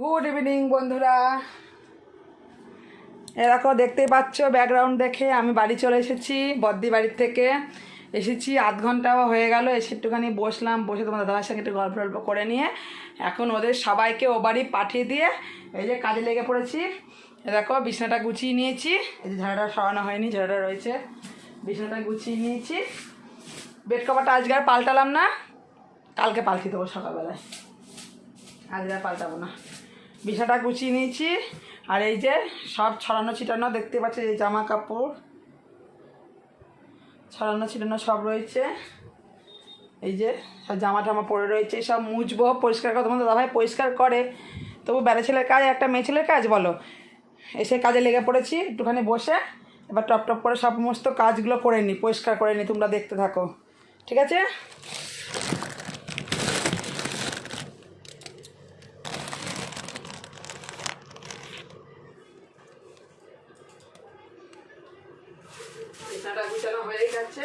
Good evening বন্ধুরা। এরকম দেখতেই পাচ্ছ ব্যাকগ্রাউন্ড দেখে আমি বাড়ি চলে এসেছি, বদ্দি বাড়ির থেকে। এসেছি, আধ ঘন্টাও হয়ে গেল, এসে একটুখানি বসলাম, বসে তোমার দাদার সঙ্গে একটু গল্প টল্প করে নিয়ে। এখন ওদের সবাইকে ও বাড়ি পাঠিয়ে দিয়ে এই যে কাজে লেগে পড়েছি। দেখো, বিছানাটা গুছিয়ে নিয়েছি। এই যে ঝাড়াটা সরানো হয়নি, ঝাড়াটা রয়েছে। বিছানাটা গুছিয়ে নিয়েছি। বেড কভারটা আজকে আর পাল্টালাম না, কালকে পাল্টি দেবো সকালবেলায়। আজকে আর পাল্টাবো না। বিছানাটা গুছিয়ে নিয়েছি। আর এই যে সব ছড়ানো ছিটানো, দেখতে পাচ্ছি এই জামা কাপড় ছড়ানো ছিটানো সব রয়েছে। এই যে সব জামা টামা পরে রয়েছে, সব মুছবো, পরিষ্কার করে তোমাদের দাদাভাই পরিষ্কার করে। তবু বেড়া ছেলের কাজ, একটা মেয়ে ছেলের কাজ বলো? এসে কাজে লেগে পড়েছি, একটুখানি বসে। এবার টপ টপ করে সমস্ত কাজগুলো করে নিই পরিষ্কার করে নিই তোমরা দেখতে থাকো। ঠিক আছে বিছানাটা গুছানো হয়ে গেছে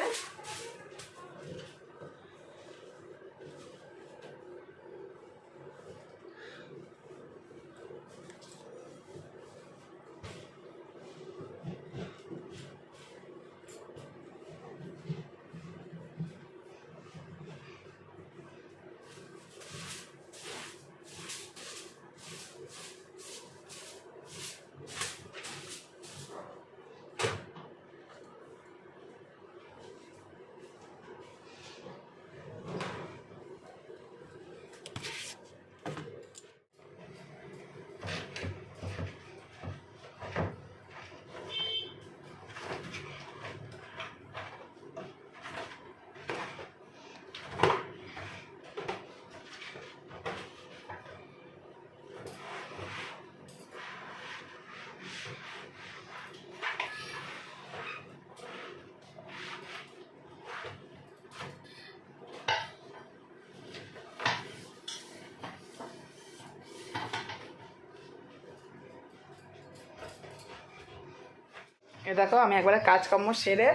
এ দেখো, আমি একবারে কাজকর্ম সেরে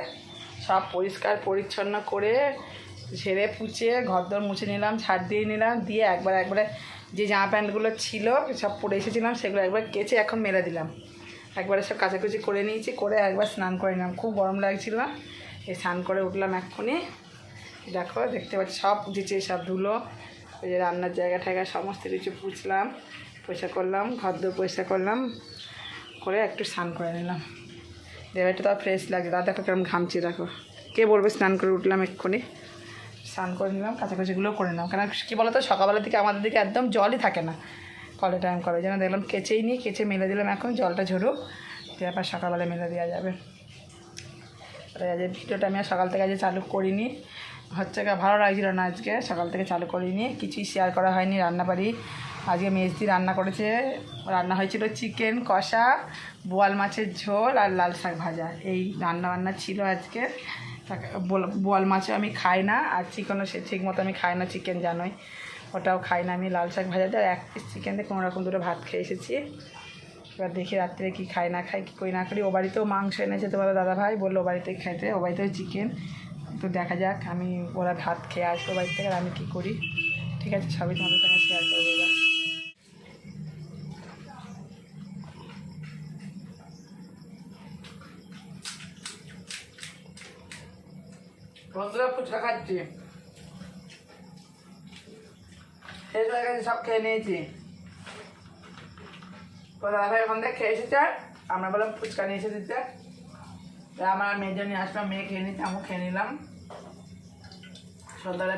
সব পরিষ্কার পরিচ্ছন্ন করে ঝেড়ে পুচে ঘরদোর মুছে নিলাম ছাড় দিয়ে নিলাম, দিয়ে একবার একবারে যে জামা প্যান্টগুলো ছিল, সব পরে এসেছিলাম, সেগুলো একবার কেচে এখন মেরে দিলাম। একবারে সব কাচাকুচি করে নিয়েছি, করে একবার স্নান করে নিলাম। খুব গরম লাগছিল, এই স্নান করে উঠলাম এক্ষুনি। দেখো, দেখতে পাচ্ছি, সব পুঁচেছে, সব ধুলো, ওই যে রান্নার জায়গা ঠায়গা সমস্ত কিছু পুছলাম পয়সা করলাম, ঘরদোর পয়সা করলাম, করে একটু স্নান করে নিলাম। দেবারটা তো ফ্রেশ লাগছে দাদা দেখো কেমন ঘামছি, দেখো। কে বলবে স্নান করে উঠলাম এক্ষুনি? স্নান করে নিলাম কাছাকাছিগুলো করে নিলাম। কারণ কী বলতো, সকালবেলা থেকে আমাদের দিকে একদম জলই থাকে না কলে টাইম করে যেন দেখলাম কেচেই নিই কেচে মেলে দিলাম এখন, জলটা ঝরুক। দিয়ে আবার সকালবেলা মেলে দেওয়া যাবে। আর আজ ভিডিওটা আমি আর সকাল থেকে আজকে চালু করিনি। হচ্ছে ভালো লাগছিল না আজকে। সকাল থেকে চালু করিনি, কিছুই শেয়ার করা হয়নি, রান্নাবাড়ি আজকে মেজদি রান্না করেছে। রান্না হয়েছিল চিকেন, কষা, বোয়াল মাছের ঝোল আর লাল শাক ভাজা। এই রান্না বান্না ছিল আজকে। বোয়াল মাছও আমি খাই না আর চিকেনও সে ঠিক মতো আমি খাই না, চিকেন জানোই। ওটাও খাই না আমি লাল শাক ভাজাতে। আর এক পিস চিকেন দিয়ে কোনো রকম দুটো ভাত খেয়ে এসেছি। এবার দেখি রাত্রে কি খাই না খাই, কী করি না করি। ও বাড়িতেও মাংস এনেছে তোমার দাদা ভাই বলল ও বাড়িতে খাইতে ও বাড়িতেও চিকেন তো দেখা যাক, আমি ওরা ভাত খেয়ে আসব বাড়ি থেকে আর আমি কী করি। ঠিক আছে, সবই তোমাদের সঙ্গে শেয়ার করব এবার। ফুচকা খাচ্ছি গেছে সব খেয়ে নিয়েছি। ওখান থেকে খেয়ে এসেছে আমরা বললাম, ফুচকা নিয়ে এসে দিতে মেয়ে খেয়ে খেয়ে নিলাম।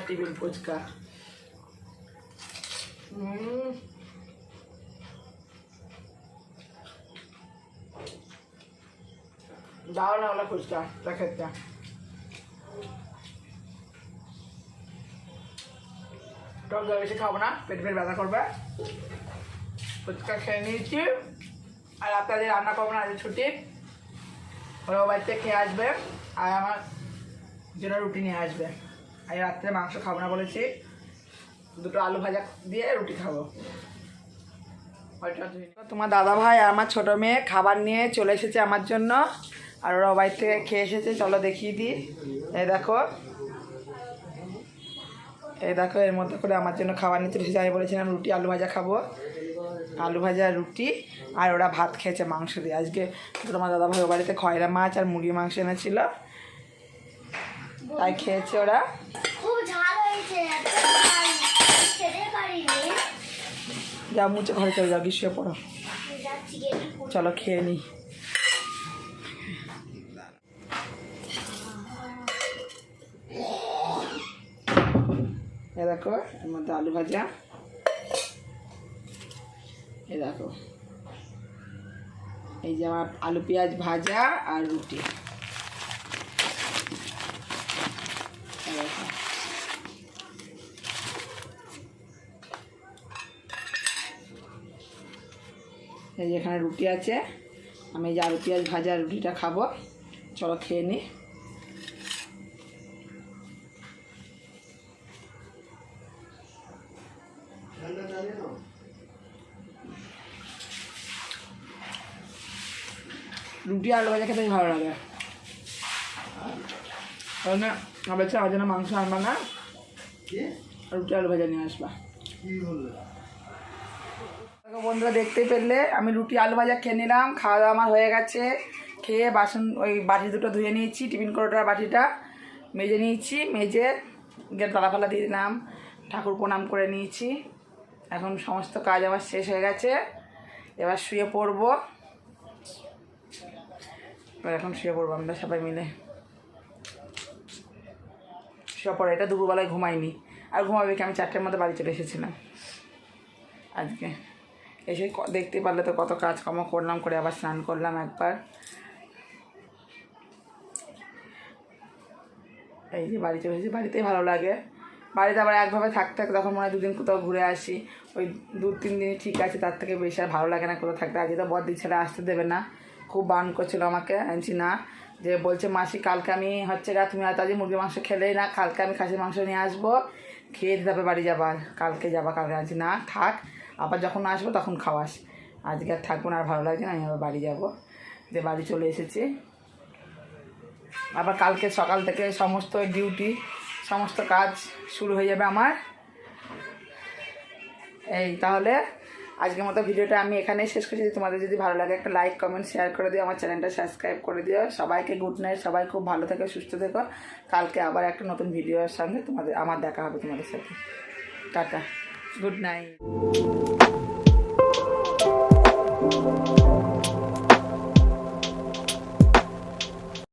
টিফিন ফুচকা। দাও না হলো ফুচকা খেতে টক জল বেশি খাব না, পেট ফেট ব্যথা করবে। ফুচকা খেয়ে নিয়েছি। আর আপনাদের রান্না করব না আজ ছুটি। ওরা বাড়িতে খেয়ে আসবে, আর আমার জন্য রুটি নিয়ে আসবে। আর রাত্রে মাংস খাব না বলেছি। দুটো আলু ভাজা দিয়ে রুটি খাব। তোমার দাদা ভাই আর আমার ছোটো মেয়ে খাবার নিয়ে চলে এসেছে আমার জন্য। আর ওরা ও বাড়ি থেকে খেয়ে এসেছে, চলো দেখিয়ে দিই। এই দেখো। এই দেখো এর মধ্যে করে আমার জন্য খাবার নিতে এসেছে। আমি বলেছিলাম রুটি আলু ভাজা খাব। আলু ভাজা রুটি আর ওরা ভাত খেয়েছে মাংস দিয়ে। আজকে তোমার দাদাভাই ও বাড়িতে খয়রা মাছ আর মুরগির মাংস এনেছিল। তাই খেয়েছে ওরা। যা মুছে ঘরে চলে যাও গ্রীষ্মে পড়ো। চলো খেয়ে নিই দেখো, এর মধ্যে আলু ভাজা। এ দেখো। এই যে আমার আলু পেঁয়াজ ভাজা আর রুটি। এই যে এখানে রুটি আছে, আমি এই যে আলু পেঁয়াজ ভাজা রুটিটা খাব। চলো খেয়ে নিই রুটি আলু ভাজা খেতে ভালো লাগে। না আমার আমার জন্য মাংস আনবা না। রুটি আলু ভাজা নিয়ে আসবা। বন্ধুরা দেখতে পেলে আমি রুটি আলু ভাজা খেয়ে নিলাম খাওয়া দাওয়া আমার হয়ে গেছে। খেয়ে বাসন ওই বাটি দুটো ধুয়ে নিয়েছি টিফিন কৌটোটার বাটিটা মেজে নিয়েছি মেজে গেট তালাফালা দিয়ে দিলাম ঠাকুর প্রণাম করে নিয়েছি। এখন সমস্ত কাজ আমার শেষ হয়ে গেছে। এবার শুয়ে পড়ব। এবার এখন শুয়ে পড়ব আমরা সবাই মিলে। শুয়ে পড়ে, এটা দুপুরবেলায় ঘুমাইনি। আর ঘুমাবে কি? আমি চারটের মধ্যে বাড়ি চলে এসেছিলাম। আজকে এসে দেখতে পারলে তো কত কাজকর্ম করলাম, করে আবার স্নান করলাম একবার। এই যে বাড়ি চলে এসেছি বাড়িতেই ভালো লাগে। বাড়িতে আবার একভাবে থাকতে থাকতে তখন মনে হয় দুদিন কোথাও ঘুরে আসি। ওই দু তিন দিন ঠিক আছে, তার থেকে বেশি আর ভালো লাগে না কোথাও থাকতে। আজকে তো বড়দি ছেলে আসতে দেবে না। খুব বান করছিল আমাকে, আনছি না। যে বলছে, মাসি, কালকে আমি হচ্ছে গা তুমি হয়তো আজকে মুরগির মাংস খেলেই না, কালকে আমি খাসির মাংস নিয়ে আসব। খেয়ে দিতে বাড়ি যাবার কালকে যাবা, কালকে আনছি। না, থাক, আবার যখন আসব তখন খাওয়াস। আজকে আর থাকব না, আর ভালো লাগছে না, আমি আবার বাড়ি যাব। যে বাড়ি চলে এসেছি। আবার কালকে সকাল থেকে সমস্ত ডিউটি, সমস্ত কাজ শুরু হয়ে যাবে আমার। এই, তাহলে আজকের মতো ভিডিওটা আমি এখানেই শেষ করছি। তোমাদের যদি ভালো লাগে একটা লাইক কমেন্ট শেয়ার করে দিও, আমার চ্যানেলটা সাবস্ক্রাইব করে দিও। সবাইকে গুড নাইট সবাই খুব ভালো থেকো, সুস্থ থেকো। কালকে আবার একটা নতুন ভিডিওর সঙ্গে তোমাদের, আমার দেখা হবে তোমাদের সাথে। টাটা। Good night